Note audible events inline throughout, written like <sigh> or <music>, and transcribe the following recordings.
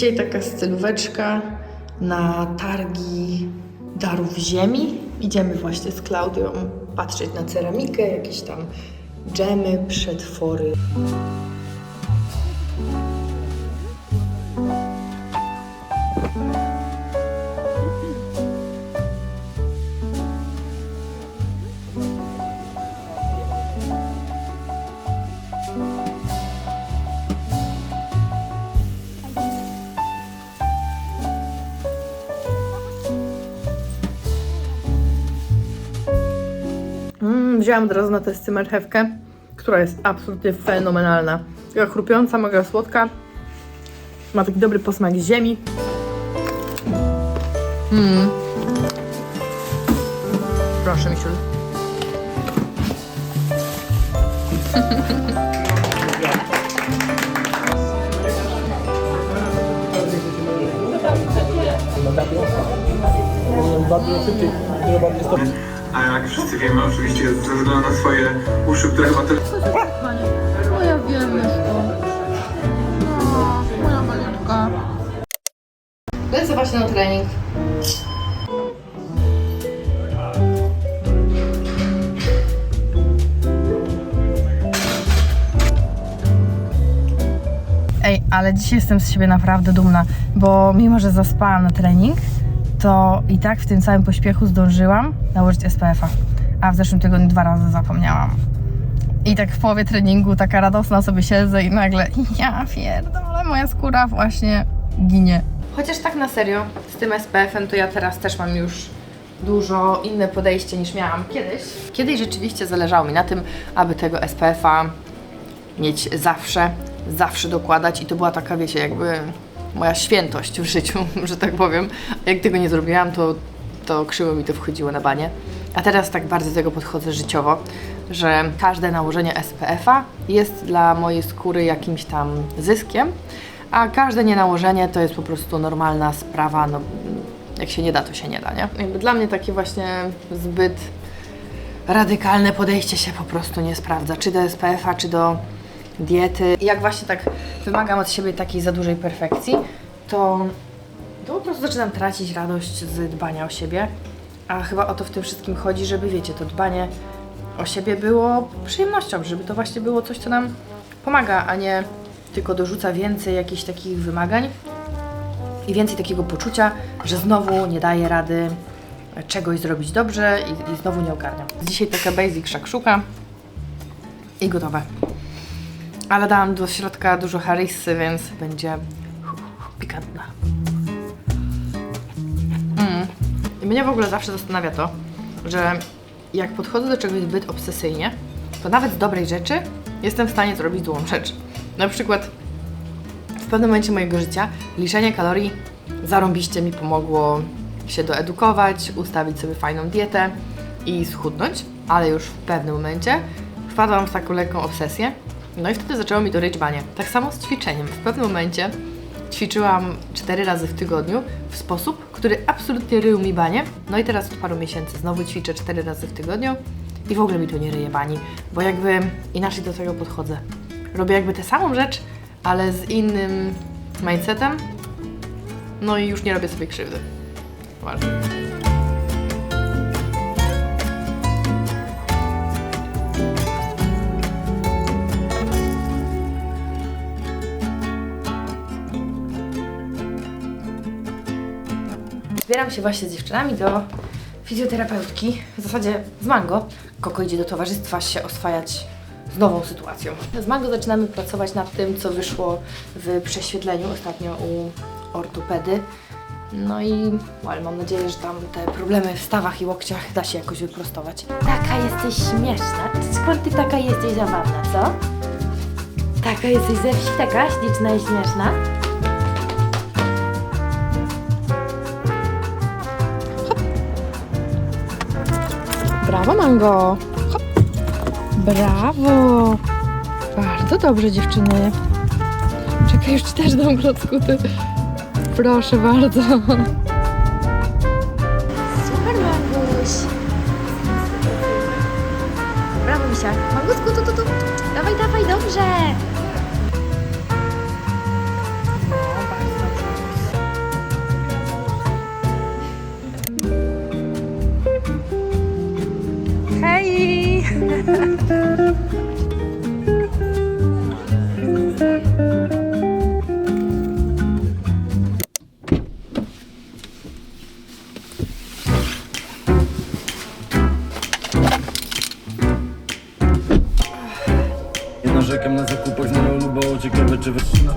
Dzisiaj taka stylóweczka na targi darów ziemi. Idziemy właśnie z Klaudią patrzeć na ceramikę, jakieś tam dżemy, przetwory. Wzięłam od razu na testy marchewkę, która jest absolutnie fenomenalna. Taka chrupiąca, mega słodka. Ma taki dobry posmak ziemi. Mm. Proszę, Misiul. A jak wszyscy wiemy, oczywiście ze względu na swoje uszy, które chyba tyle... No ja wiem już to. No, moja malutka. Lecę właśnie na trening. Ej, ale dzisiaj jestem z siebie naprawdę dumna, bo mimo, że zaspałam na trening, to i tak w tym całym pośpiechu zdążyłam nałożyć SPF-a. A w zeszłym tygodniu dwa razy zapomniałam. I tak w połowie treningu taka radosna sobie siedzę i nagle <laughs> ja pierdolę, moja skóra właśnie ginie. Chociaż tak na serio, z tym SPF-em to ja teraz też mam już dużo inne podejście niż miałam kiedyś. Kiedyś rzeczywiście zależało mi na tym, aby tego SPF-a mieć zawsze, zawsze dokładać i to była taka, wiecie, jakby moja świętość w życiu, <laughs> że tak powiem. Jak tego nie zrobiłam, to, to krzywo mi to wchodziło na banie. A teraz tak bardzo do tego podchodzę życiowo, że każde nałożenie SPF-a jest dla mojej skóry jakimś tam zyskiem, a każde nienałożenie to jest po prostu normalna sprawa, no jak się nie da, to się nie da, nie? Jakby dla mnie takie właśnie zbyt radykalne podejście się po prostu nie sprawdza, czy do SPF-a, czy do diety. Jak właśnie tak wymagam od siebie takiej za dużej perfekcji, to, to po prostu zaczynam tracić radość z dbania o siebie. A chyba o to w tym wszystkim chodzi, żeby wiecie, to dbanie o siebie było przyjemnością, żeby to właśnie było coś, co nam pomaga, a nie tylko dorzuca więcej jakichś takich wymagań i więcej takiego poczucia, że znowu nie daje rady czegoś zrobić dobrze i, i znowu nie ogarniam. Dzisiaj taka basic szakszuka i gotowe. Ale dałam do środka dużo harissy, więc będzie pikantna. Mm. I mnie w ogóle zawsze zastanawia to, że jak podchodzę do czegoś zbyt obsesyjnie, to nawet z dobrej rzeczy jestem w stanie zrobić złą rzecz. Na przykład w pewnym momencie mojego życia liczenie kalorii zarąbiście mi pomogło się doedukować, ustawić sobie fajną dietę i schudnąć, ale już w pewnym momencie wpadłam w taką lekką obsesję, no i wtedy zaczęło mi to ryć banie. Tak samo z ćwiczeniem. W pewnym momencie ćwiczyłam 4 razy w tygodniu w sposób, który absolutnie rył mi banie. No i teraz od paru miesięcy znowu ćwiczę 4 razy w tygodniu i w ogóle mi to nie ryje bani, bo jakby inaczej do tego podchodzę. Robię jakby tę samą rzecz, ale z innym mindsetem, no i już nie robię sobie krzywdy. Ważne. Zbieram się właśnie z dziewczynami do fizjoterapeutki, w zasadzie z Mango. Koko idzie do towarzystwa się oswajać z nową sytuacją. Z Mango zaczynamy pracować nad tym, co wyszło w prześwietleniu ostatnio u ortopedy. No i ale mam nadzieję, że tam te problemy w stawach i łokciach da się jakoś wyprostować. Taka jesteś śmieszna. Skąd ty taka jesteś zabawna, co? Taka jesteś ze wsi, taka śliczna i śmieszna? Brawo, Mango! Hop. Brawo! Bardzo dobrze, dziewczyny. Czekaj, już ci też dam klockuty. Proszę bardzo. Super, Manguś. Brawo, misia. Mangusku, tu, tu, tu. Dawaj, dawaj, dobrze. Nie narzekam na zakupach na rolu, bo ciekawe czy wyższy na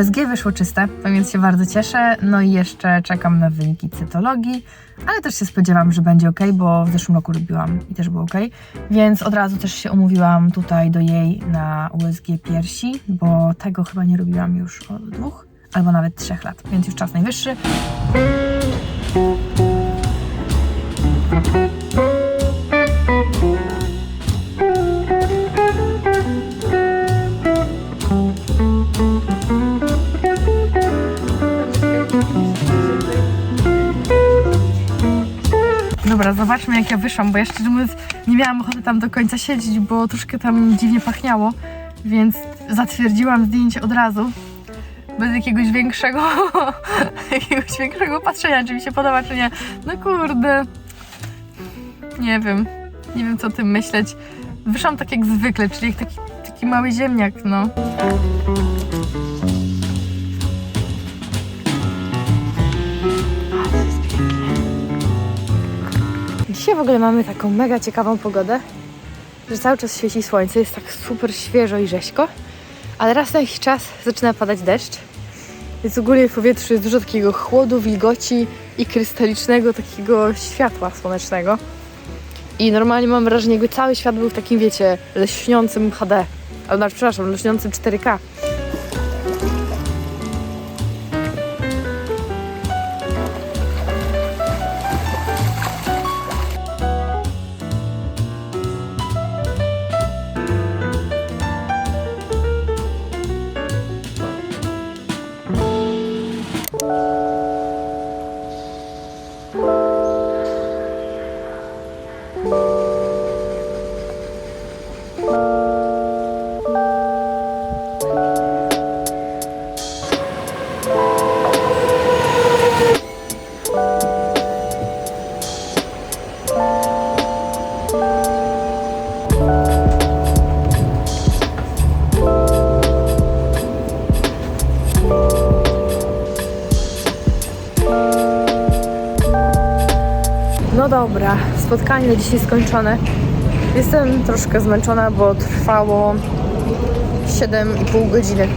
USG wyszło czyste, więc się bardzo cieszę. No i jeszcze czekam na wyniki cytologii, ale też się spodziewam, że będzie ok, bo w zeszłym roku robiłam i też było ok. Więc od razu też się umówiłam tutaj do jej na USG piersi, bo tego chyba nie robiłam już od dwóch albo nawet trzech lat, więc już czas najwyższy. Zobaczmy jak ja wyszłam, bo ja szczerze mówiąc nie miałam ochoty tam do końca siedzieć, bo troszkę tam dziwnie pachniało, więc zatwierdziłam zdjęcie od razu. Bez jakiegoś większego, <laughs> jakiegoś większego patrzenia, czy mi się podoba, czy nie. No kurde. Nie wiem. Nie wiem, co o tym myśleć. Wyszłam tak jak zwykle, czyli jak taki, taki mały ziemniak, no. Dzisiaj w ogóle mamy taką mega ciekawą pogodę, że cały czas świeci słońce, jest tak super świeżo i rzeźko, ale raz na jakiś czas zaczyna padać deszcz, więc ogólnie w powietrzu jest dużo takiego chłodu, wilgoci i krystalicznego takiego światła słonecznego. I normalnie mam wrażenie, jakby cały świat był w takim, wiecie, leśniącym HD. Znaczy, przepraszam, leśniącym 4K. Spotkanie dzisiaj skończone. Jestem troszkę zmęczona, bo trwało 7,5 godziny.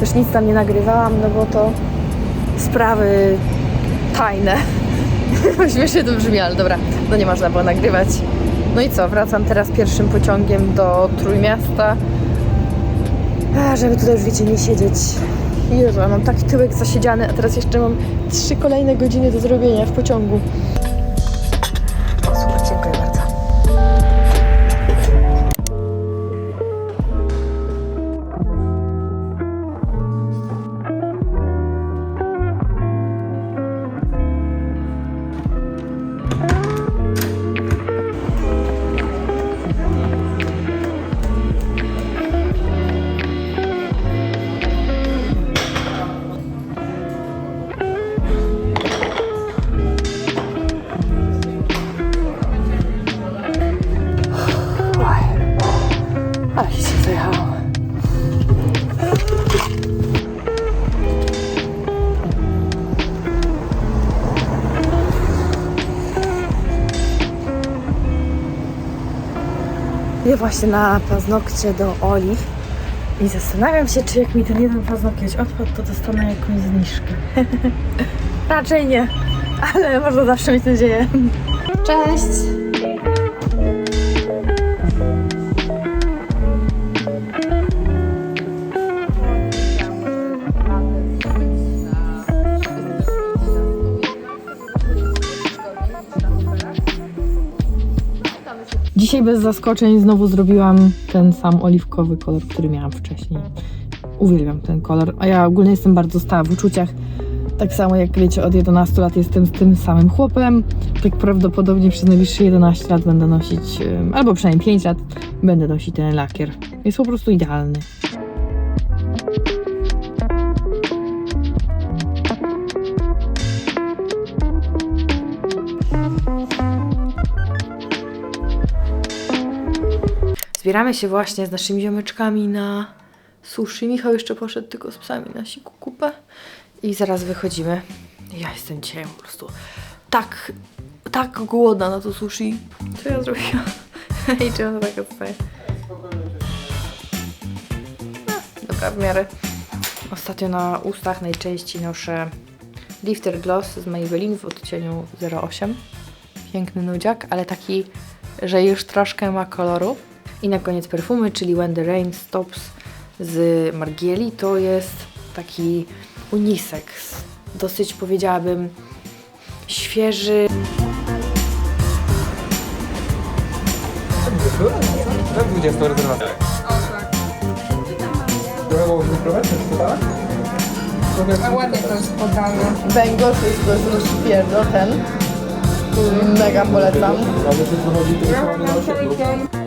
Też nic tam nie nagrywałam, no bo to sprawy tajne. Śmiesznie to brzmi, ale dobra, no nie można było nagrywać. No i co, wracam teraz pierwszym pociągiem do Trójmiasta, żeby tutaj już wiecie, nie siedzieć. Jezu, mam taki tyłek zasiedziany, a teraz jeszcze mam trzy kolejne godziny do zrobienia w pociągu. Właśnie na paznokcie do Oli i zastanawiam się, czy jak mi ten jeden paznokieć odpadł, to dostanę jakąś zniżkę. <laughs> Raczej nie, ale można zawsze mieć nadzieję. Cześć! Dzisiaj bez zaskoczeń znowu zrobiłam ten sam oliwkowy kolor, który miałam wcześniej. Uwielbiam ten kolor, a ja ogólnie jestem bardzo stała w uczuciach. Tak samo jak wiecie, od 11 lat jestem z tym samym chłopem. Tak prawdopodobnie przez najbliższe 11 lat będę nosić, albo przynajmniej 5 lat, będę nosić ten lakier. Jest po prostu idealny. Zbieramy się właśnie z naszymi ziomeczkami na sushi. Michał jeszcze poszedł tylko z psami na siku kupę. I zaraz wychodzimy. Ja jestem dzisiaj po prostu tak, tak głodna na to sushi. Co ja zrobiłam? <laughs> I czy ona taka tutaj? No, dobra, w miarę. Ostatnio na ustach najczęściej noszę Lifter Gloss z Maybelline w odcieniu 08. Piękny nudziak, ale taki, że już troszkę ma koloru. I na koniec perfumy, czyli When the Rain Stops z Margieli. To jest taki unisex, dosyć powiedziałabym świeży. Tak, 20 rezerwacja. Trochę było wyprowadzić, tak? A ładnie to jest podane. Węgorz jest po prostu pierdol ten. Mega polecam. Ale to wychodzi, to jest mam na.